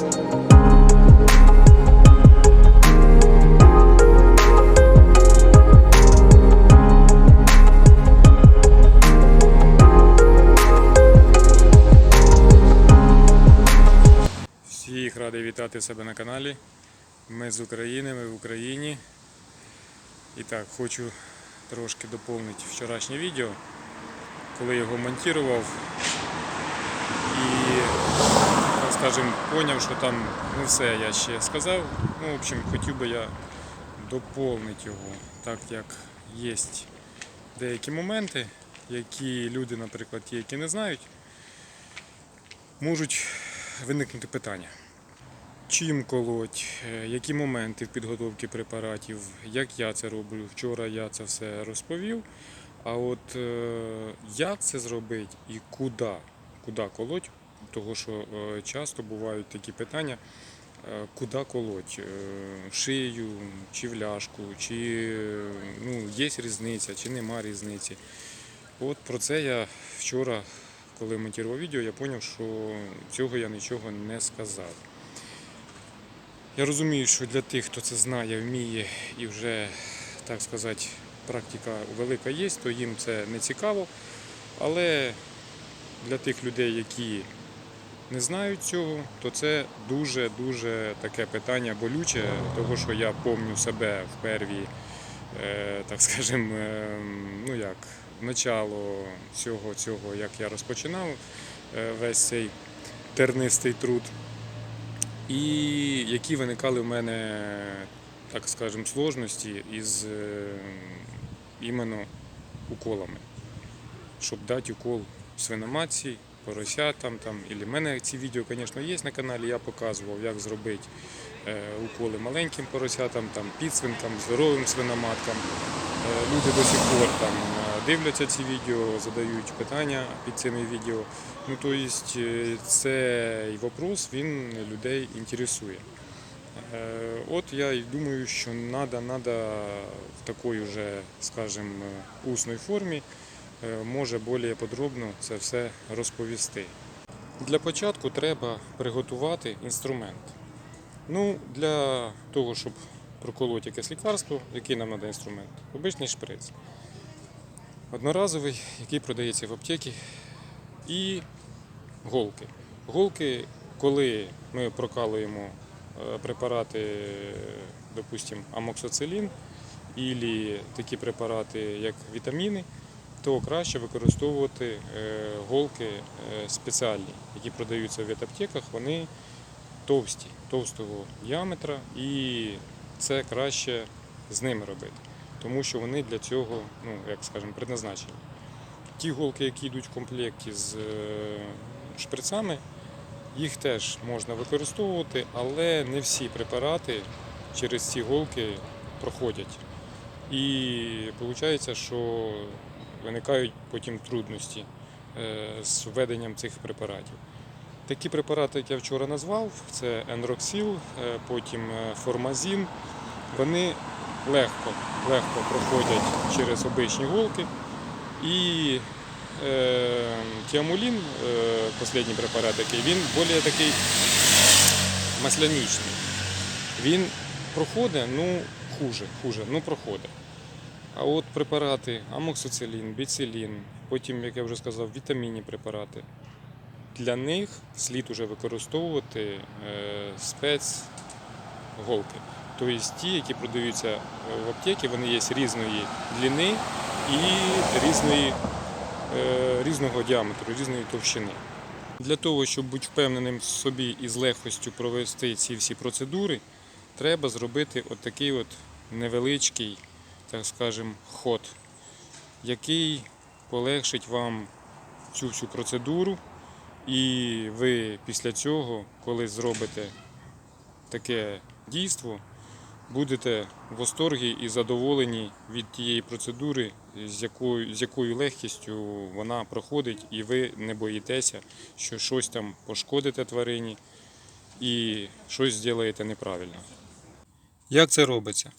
Всіх радий вітати себе на каналі. Ми з України, ми в Україні. І так, хочу трошки доповнити вчорашнє відео, коли його монтував. Скажем, поняв, що там не все я ще сказав. Ну, в общем, хотів би я доповнити його, так як є деякі моменти, які люди, наприклад, ті, які не знають, можуть виникнути питання. Чим колоть, е, які моменти в підготовці препаратів, як я це роблю. Вчора я це все розповів. А от е, як це зробити і куди, куди колоть, того що е, часто бувають такі питання, е, куди колоть, е, шию чи в ляшку, чи ну, є різниця, чи нема різниці. От про це я вчора, коли монтував відео, я зрозумів, що цього я нічого не сказав. Я розумію, що для тих, хто це знає, вміє і вже, так сказати, практика велика є, то їм це не цікаво. Але для тих людей, які не знають цього, то це дуже-дуже таке питання болюче, того що я пам'ятаю себе в перві, е, так скажем, е, ну як, начало цього, цього, як я розпочинав е, весь цей тернистий труд. І які виникали в мене, так скажемо, сложності із іменно уколами. Щоб дати укол свиноматці, поросятам там. І в мене ці відео, звісно, є на каналі, я показував, як зробити е, уколи маленьким поросятам, там, підсвинкам, здоровим свиноматкам. Е, Люди до сих пор там е, дивляться ці відео, задають питання під цими відео. Ну, то есть, е, цей вопрос він людей інтересує. От я і думаю, що треба в такій скажімо, усній формі, може більш подробно це все розповісти. Для початку треба приготувати інструмент. Ну, для того, щоб проколоти якесь лікарство, який нам треба інструмент? Обичний шприц. Одноразовий, який продається в аптеці, і голки. Голки, коли ми прокалуємо е, препарати, допустимо, амоксоцилін, або такі препарати, як вітаміни, то краще використовувати е, голки е, спеціальні, які продаються в ветаптеках, вони товсті, товстого діаметра, і це краще з ними робити, тому що вони для цього, ну як скажемо, предназначені. Ті голки, які йдуть в комплекті з е, шприцами, їх теж можна використовувати, але не всі препарати через ці голки проходять. І виходить, що виникають потім трудності е, з введенням цих препаратів. Такі препарати, як я вчора назвав, це енроксіл, е, потім е, формазін. Вони легко, легко проходять через обичні голки. І е, тіамулін, е, останній препарат, який, він більш такий масляничний. Він проходить, ну хуже, хуже, ну проходить. А от препарати амоксицилін, біцилін, потім, як я вже сказав, вітамінні препарати. Для них слід уже використовувати е, спецголки. Тобто ті, які продаються в аптеці, вони є різної длини і різної, е, різного діаметру, різної товщини. Для того, щоб бути впевненим в собі і з легкостю провести ці всі процедури, треба зробити от такий от невеличкий, так скажемо, ход, який полегшить вам цю всю процедуру. І ви після цього, коли зробите таке дійство, будете в восторгі і задоволені від тієї процедури, з якою, з якою легкістю вона проходить, і ви не боїтеся, що щось там пошкодите тварині і щось зробите неправильно. Як це робиться?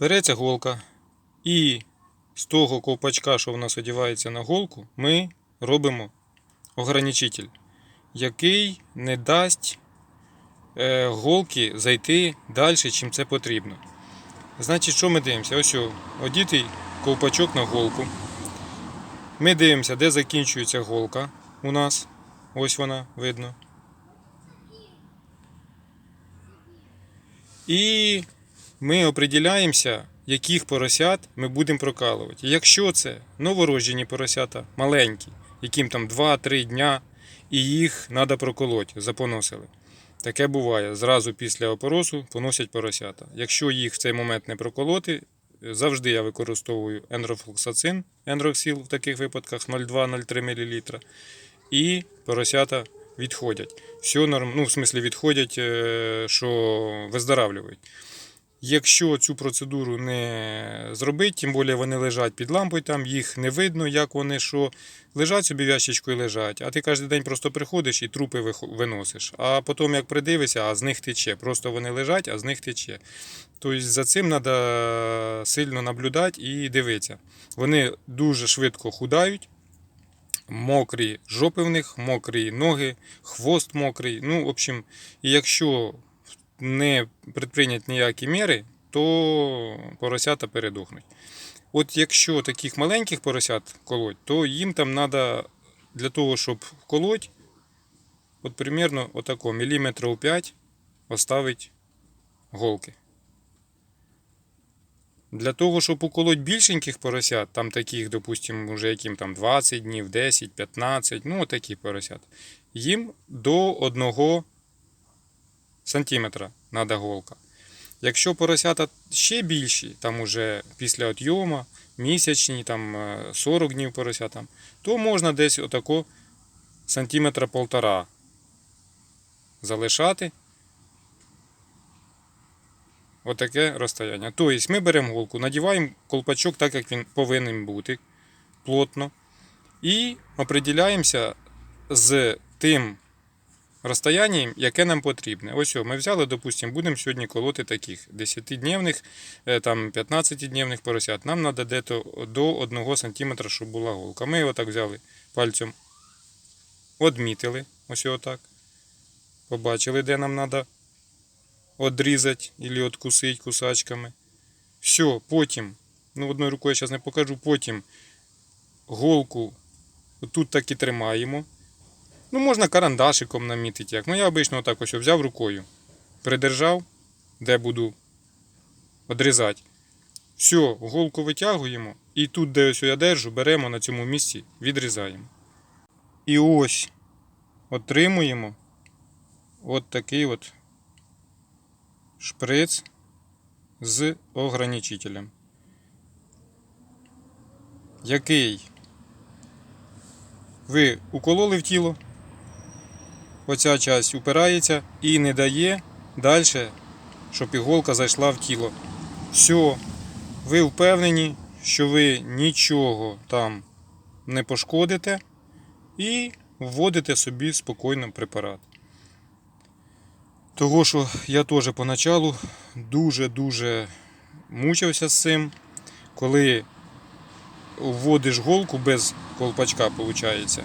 Береться голка, і з того ковпачка, що в нас одягається на голку, ми робимо ограничитель, який не дасть е, голки зайти далі, чим це потрібно. Значить, що ми дивимося? Ось одітий ковпачок на голку. Ми дивимося, де закінчується голка у нас. Ось вона видно. І ми определяємося, яких поросят ми будемо прокалувати. Якщо це новороджені поросята, маленькі, яким там 2-3 дня, і їх треба проколоти, запоносили. Таке буває. Зразу після опоросу поносять поросята. Якщо їх в цей момент не проколоти, завжди я використовую ендрофлоксацин, ендроксіл в таких випадках 0,2-0,3 мл. І поросята відходять. Все норм, ну, в смислі відходять, е, що виздоравлюють. Якщо цю процедуру не зробити, тим більше вони лежать під лампою, там їх не видно, як вони що. Лежать собі в і лежать, а ти кожен день просто приходиш і трупи виносиш. А потім, як придивишся, а з них тече. Просто вони лежать, а з них тече. Тобто за цим треба сильно наблюдати і дивитися. Вони дуже швидко худають, мокрі жопи в них, мокрі ноги, хвост мокрий. Ну, в общем, якщо не предприйняти ніякі міри, то поросята передохнуть. От якщо таких маленьких поросят колоть, то їм там треба для того, щоб колоть, от примерно отако, міліметрів 5 оставить голки. Для того, щоб уколоть більшеньких поросят, там таких, допустимо, уже яким там 20 днів, 10, 15, ну такі поросят, їм до 1 сантиметра треба голка. Якщо поросята ще більші, там уже після отйома, місячні, там е, 40 днів поросятам, то можна десь отако сантиметра полтора залишати. Отаке розстояння. Тобто ми беремо голку, надіваємо колпачок так, як він повинен бути, плотно. І определяємося з тим розстоянням, яке нам потрібне. Ось ми взяли, допустимо, будемо сьогодні колоти таких 10-дневних, е, 15-дневних поросят. Нам треба дето до 1 см, щоб була голка. Ми його так взяли пальцем, одмітили, ось отак. Побачили, де нам треба одрізати або откусити кусачками. Все, потім, ну одною рукою я зараз не покажу, потім голку тут так і тримаємо. Ну, можна карандашиком намітити як. Ну, я обично отак ось взяв рукою, придержав, де буду одрізати. Все, голку витягуємо і тут, де ось я держу, беремо на цьому місці, відрізаємо. І ось отримуємо от такий от шприц з ограничителем. Який ви укололи в тіло, оця часть упирається і не дає далі, щоб іголка зайшла в тіло. Все, ви впевнені, що ви нічого там не пошкодите і вводите собі спокійно препарат. Того, що я теж поначалу дуже-дуже мучився з цим, коли вводиш голку без колпачка, виходить.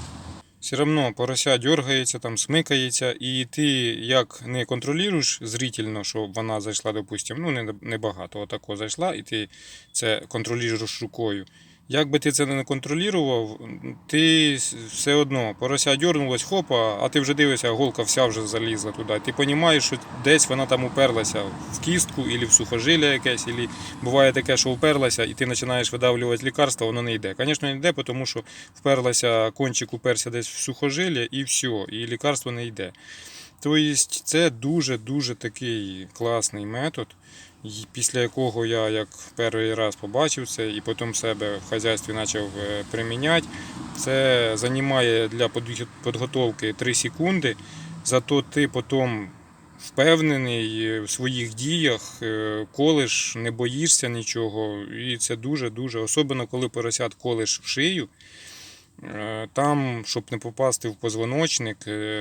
Все одно порося дергається, там смикається, і ти як не контролюєш зрительно, щоб вона зайшла, допустимо, ну не, не багато, отако зайшла, і ти це контролюєш рукою. Як би ти це не контролював, ти все одно порося дернулась, хопа, а ти вже дивишся, голка вся вже залізла туди. Ти розумієш, що десь вона там уперлася в кістку або в сухожилля якесь, або буває таке, що вперлася, і ти починаєш видавлювати лікарство, воно не йде. Звісно, не йде, тому що вперлася, кончик уперся десь в сухожилля і все, і лікарство не йде. Тобто це дуже-дуже такий класний метод, після якого я як перший раз побачив це і потім себе в хазяйстві почав е, приміняти. Це займає для підготовки 3 секунди, зато ти потім впевнений в своїх діях, е, колиш, не боїшся нічого. І це дуже-дуже, особливо коли поросят колиш в шию. Е, Там, щоб не попасти в позвоночник,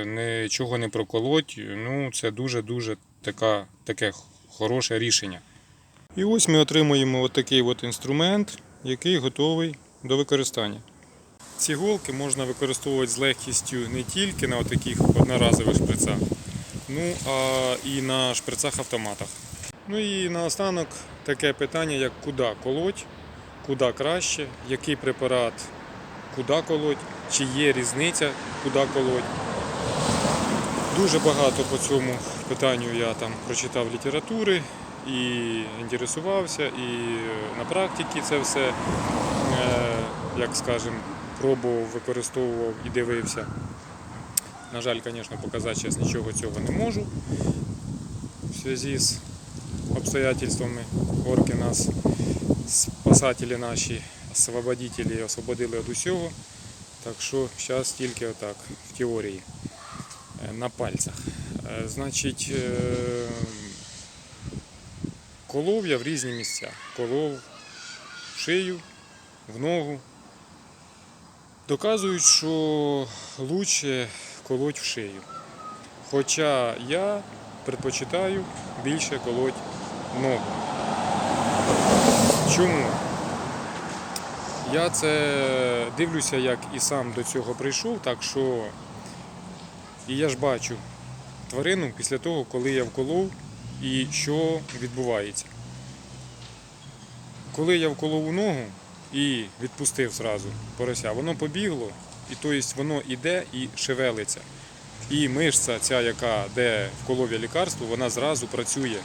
нічого не проколоть, ну це дуже-дуже така, таке хороше рішення. І ось ми отримуємо отакий от інструмент, який готовий до використання. Ці голки можна використовувати з легкістю не тільки на таких одноразових шприцах, Ну а і на шприцах автоматах. Ну і наостанок таке питання, як куди колоть, куди краще, який препарат, куди колоть, чи є різниця, куди колоть. Дуже багато по цьому питанню я там прочитав літератури і інтересувався, і на практиці це все, е, як скажемо, пробував, використовував і дивився. На жаль, звісно, показати зараз нічого цього не можу в зв'язку з обстоятельствами. Орки нас, спасателі наші, освободителі освободили від усього. Так що зараз тільки отак, в теорії, е, на пальцях. Е, Значить, е, колов я в різні місця. Колов в шию, в ногу. Доказують, що краще колоть в шию. Хоча я предпочитаю більше колоть ногу. Чому? Я це дивлюся, як і сам до цього прийшов, так що і я ж бачу тварину після того, коли я вколов і що відбувається. Коли я вколов у ногу і відпустив зразу порося, воно побігло, і тобто воно іде і шевелиться. І мишця, ця, яка де вколов я лікарство, вона зразу працює.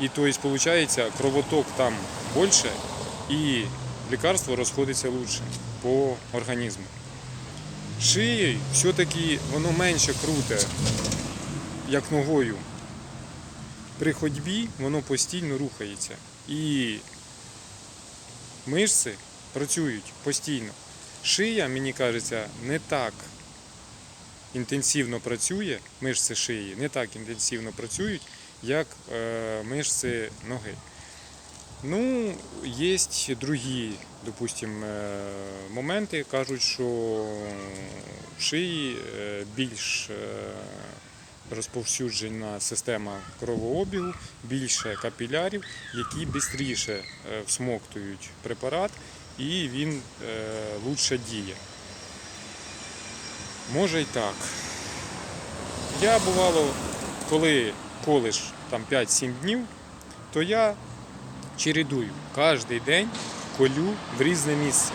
І тобто, виходить, кровоток там більше, і лікарство розходиться лучше по організму. Шиєю все-таки воно менше круте, як ногою. При ходьбі воно постійно рухається. І мишці працюють постійно. Шия, мені кажеться, не так інтенсивно працює, мишці шиї не так інтенсивно працюють, як е, мишці ноги. Ну, є другі, допустим, е, моменти. Кажуть, що шиї е, більш розповсюджена система кровообігу, більше капілярів, які швидше всмоктують препарат і він краще діє. Може й так. Я бувало, коли колиш там 5-7 днів, то я чередую кожен день колю в різне місце.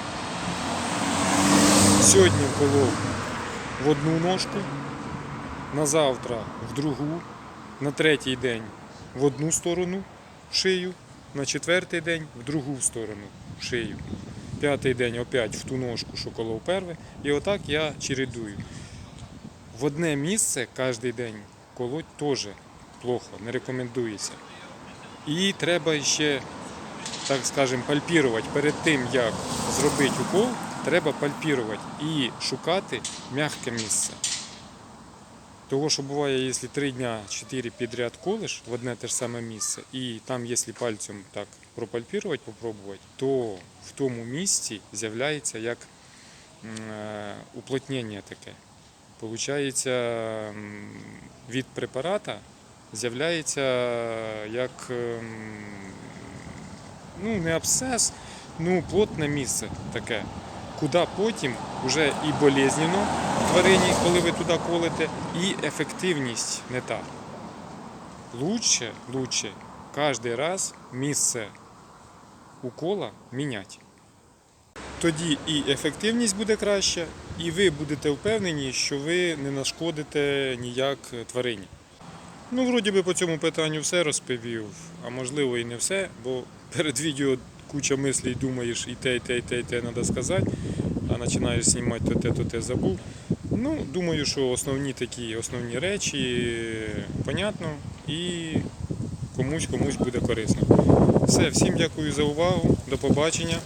Сьогодні колов в одну ножку, на завтра в другу, на третій день в одну сторону шию, на четвертий день в другу сторону шию. П'ятий день опять в ту ножку, що колов перве. І отак я чередую. В одне місце кожен день колоть теж плохо, не рекомендується. І треба ще, так скажемо, пальпірувати. Перед тим, як зробити укол, треба пальпірувати і шукати м'яке місце. Того, що буває, якщо три дня, чотири підряд колиш в одне те ж саме місце, і там, якщо пальцем так пропальпірувати, попробувати, то в тому місці з'являється як е, уплотнення таке. Получається, від препарата з'являється як ну, не абсцес, ну плотне місце таке, куди потім вже і болезненно тварині, коли ви туди колите, і ефективність не та. Лучше, лучше кожен раз місце укола міняти. Тоді і ефективність буде краща, і ви будете впевнені, що ви не нашкодите ніяк тварині. Ну, вроді би по цьому питанню все розповів, а можливо і не все, бо перед відео куча мислей думаєш і те, і те, і те, і те треба сказати, а починаєш знімати то те, то те забув. Ну, думаю, що основні такі основні речі понятно і комусь комусь буде корисно. Все, всім дякую за увагу, до побачення.